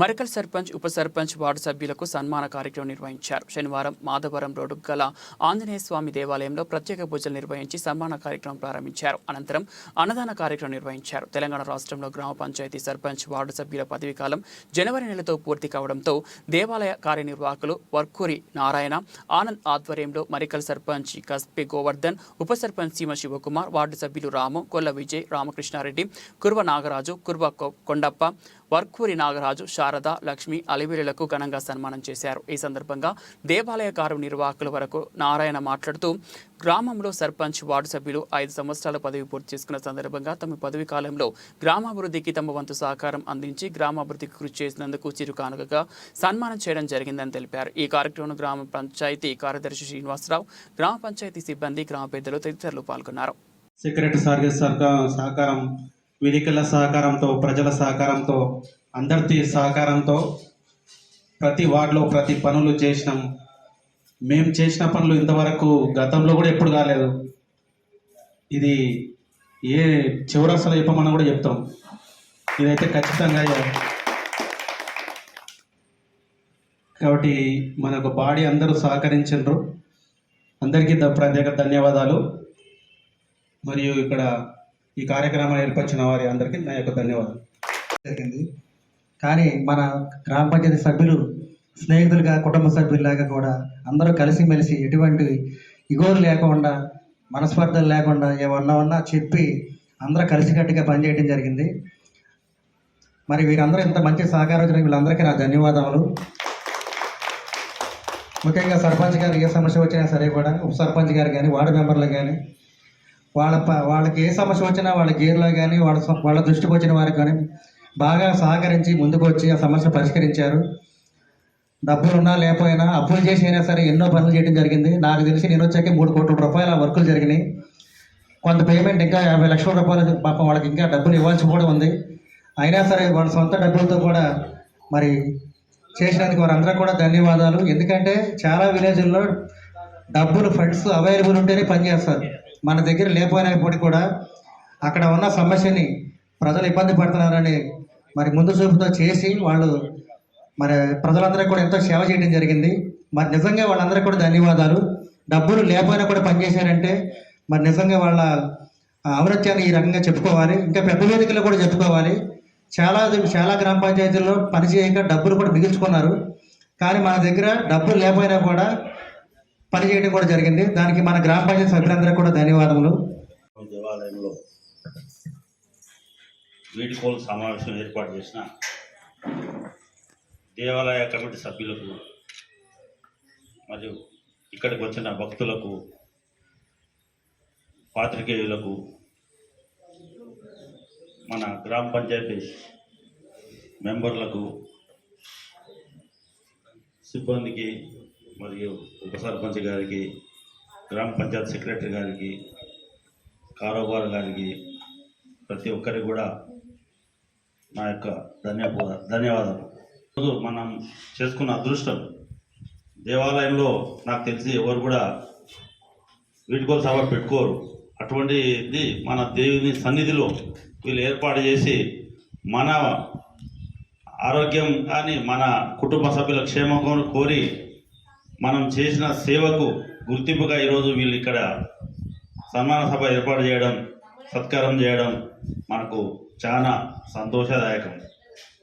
మరకల్ సర్పంచ్ ఉప సర్పంచ్ వార్డు సభ్యులకు సన్మాన కార్యక్రమం నిర్వహించారు. శనివారం మాధవరం రోడ్డు గల ఆంజనేయ స్వామి దేవాలయంలో ప్రత్యేక పూజలు నిర్వహించి సన్మాన కార్యక్రమం ప్రారంభించారు. అనంతరం అన్నదాన కార్యక్రమం నిర్వహించారు. తెలంగాణ రాష్ట్రంలో గ్రామ పంచాయతీ సర్పంచ్ వార్డు సభ్యుల పదవీ కాలం జనవరి నెలతో పూర్తి కావడంతో దేవాలయ కార్యనిర్వాహకులు వర్కూరి నారాయణ ఆనంద్ ఆధ్వర్యంలో మరికల్ సర్పంచ్ కస్పి గోవర్ధన్ ఉప సర్పంచ్ సీమ శివకుమార్ వార్డు సభ్యులు రాము కొల్ల విజయ్ రామకృష్ణారెడ్డి కుర్వ నాగరాజు కుర్వ కొండప్ప వర్కూరి నాగరాజు శారద లక్ష్మి అలివిరులకు ఘనంగా సన్మానం చేశారు. ఈ సందర్భంగా దేవాలయ కారు నిర్వాహకుల వరకు నారాయణ మాట్లాడుతూ గ్రామంలో సర్పంచ్ వార్డు సభ్యులు ఐదు సంవత్సరాల పదవి పూర్తి చేసుకున్న సందర్భంగా తమ పదవి కాలంలో గ్రామాభివృద్ధికి తమ వంతు సహకారం అందించి గ్రామాభివృద్ధికి కృషి చేసినందుకు చిరుకానుకగా సన్మానం చేయడం జరిగిందని తెలిపారు. ఈ కార్యక్రమంలో గ్రామ పంచాయతీ కార్యదర్శి శ్రీనివాసరావు గ్రామ పంచాయతీ సిబ్బంది గ్రామ పెద్దలు తదితరులు పాల్గొన్నారు. సెక్రటరీ సార్ సహకారం విలేకరుల సహకారంతో ప్రజల సహకారంతో అందరి సహకారంతో ప్రతి వార్డులో ప్రతి పనులు చేసినాం. మేము చేసిన పనులు ఇంతవరకు గతంలో కూడా ఎప్పుడు కాలేదు. ఇది ఏ చివరసలు చెప్పమని కూడా చెప్తాం. ఇదైతే ఖచ్చితంగా కాబట్టి మనకు బాడీ అందరూ సహకరించారు అందరికీ ప్రత్యేక ధన్యవాదాలు. మరియు ఇక్కడ ఈ కార్యక్రమాన్ని ఏర్పరిచిన వారి అందరికీ నా యొక్క ధన్యవాదాలు. జరిగింది. కానీ మన గ్రామ పంచాయతీ సభ్యులు స్నేహితులుగా కుటుంబ సభ్యుల్లాగా కూడా అందరూ కలిసిమెలిసి ఎటువంటి ఇగోలు లేకుండా మనస్పర్ధలు లేకుండా ఏమన్నా ఉన్నా చెప్పి అందరూ కలిసికట్టుగా పనిచేయడం జరిగింది. మరి వీరందరూ ఇంత మంచి సహకారం వీళ్ళందరికీ నా ధన్యవాదాలు. ముఖ్యంగా సర్పంచ్ గారు ఏ సమస్య వచ్చినా సరే కూడా ఉప సర్పంచ్ గారు కానీ వార్డు మెంబర్లు కానీ వాళ్ళ ప- వాళ్ళకి ఏ సమస్య వచ్చినా వాళ్ళ గేర్లో కానీ వాళ్ళ స- వాళ్ళ దృష్టికి వచ్చిన వారికి కానీ బాగా సహకరించి ముందుకు వచ్చి ఆ సమస్య పరిష్కరించారు. డబ్బులు ఉన్నా లేకపోయినా అప్పులు చేసి అయినా సరే ఎన్నో పనులు చేయడం జరిగింది. నాకు తెలిసి నేను వచ్చాక మూడు కోట్ల రూపాయల వర్కులు జరిగినాయి. కొంత పేమెంట్ ఇంకా యాభై లక్షల రూపాయలు పాపం వాళ్ళకి ఇంకా డబ్బులు ఇవ్వాల్సి కూడా ఉంది. అయినా సరే వాళ్ళ సొంత డబ్బులతో కూడా మరి చేసినందుకు వారందరూ కూడా ధన్యవాదాలు. ఎందుకంటే చాలా విలేజ్ల్లో డబ్బులు ఫండ్స్ అవైలబుల్ ఉంటేనే పనిచేస్తారు మన దగ్గర లేకపోయినప్పటికీ కూడా అక్కడ ఉన్న సమస్యని ప్రజలు ఇబ్బంది పడుతున్నారని మరి ముందు చూపుతో చేసి వాళ్ళు మరి ప్రజలందరికీ కూడా ఎంతో సేవ చేయడం జరిగింది. మరి నిజంగా వాళ్ళందరికీ కూడా ధన్యవాదాలు. డబ్బులు లేకపోయినా కూడా పనిచేశారంటే మరి నిజంగా వాళ్ళ ఆ, ఔన్నత్యాన్ని ఈ రకంగా చెప్పుకోవాలి. ఇంకా పెద్ద వేదికలో కూడా చెప్పుకోవాలి. చాలా చాలా గ్రామ పంచాయతీల్లో పని చేయక డబ్బులు కూడా మిగిల్చుకున్నారు. కానీ మన దగ్గర డబ్బులు లేకపోయినా కూడా పనిచేయడం కూడా జరిగింది. దానికి మన గ్రామ పంచాయతీ సభ్యులందరూ కూడా ధన్యవాదములు. దేవాలయంలో వీడ్కోలు సమావేశం ఏర్పాటు చేసిన దేవాలయ కమిటీ సభ్యులకు మరియు ఇక్కడికి వచ్చిన భక్తులకు పాత్రికేయులకు మన గ్రామ పంచాయతీ మెంబర్లకు సిబ్బందికి మరియు ఉప సర్పంచ్ గారికి గ్రామ పంచాయత్ సెక్రటరీ గారికి కారోబార్ గారికి ప్రతి ఒక్కరికి కూడా నా యొక్క ధన్యవాద ధన్యవాదాలు. ఈరోజు మనం చేసుకున్న అదృష్టం దేవాలయంలో నాకు తెలిసి ఎవరు కూడా వీటికోలు సభ పెట్టుకోరు. అటువంటిది మన దేవుని సన్నిధిలో వీళ్ళు ఏర్పాటు చేసి మన ఆరోగ్యం కానీ మన కుటుంబ సభ్యుల క్షేమం కోరి మనం చేసిన సేవకు గుర్తింపుగా ఈరోజు వీళ్ళు ఇక్కడ సన్మాన సభ ఏర్పాటు చేయడం సత్కారం చేయడం మనకు చాలా సంతోషదాయకం.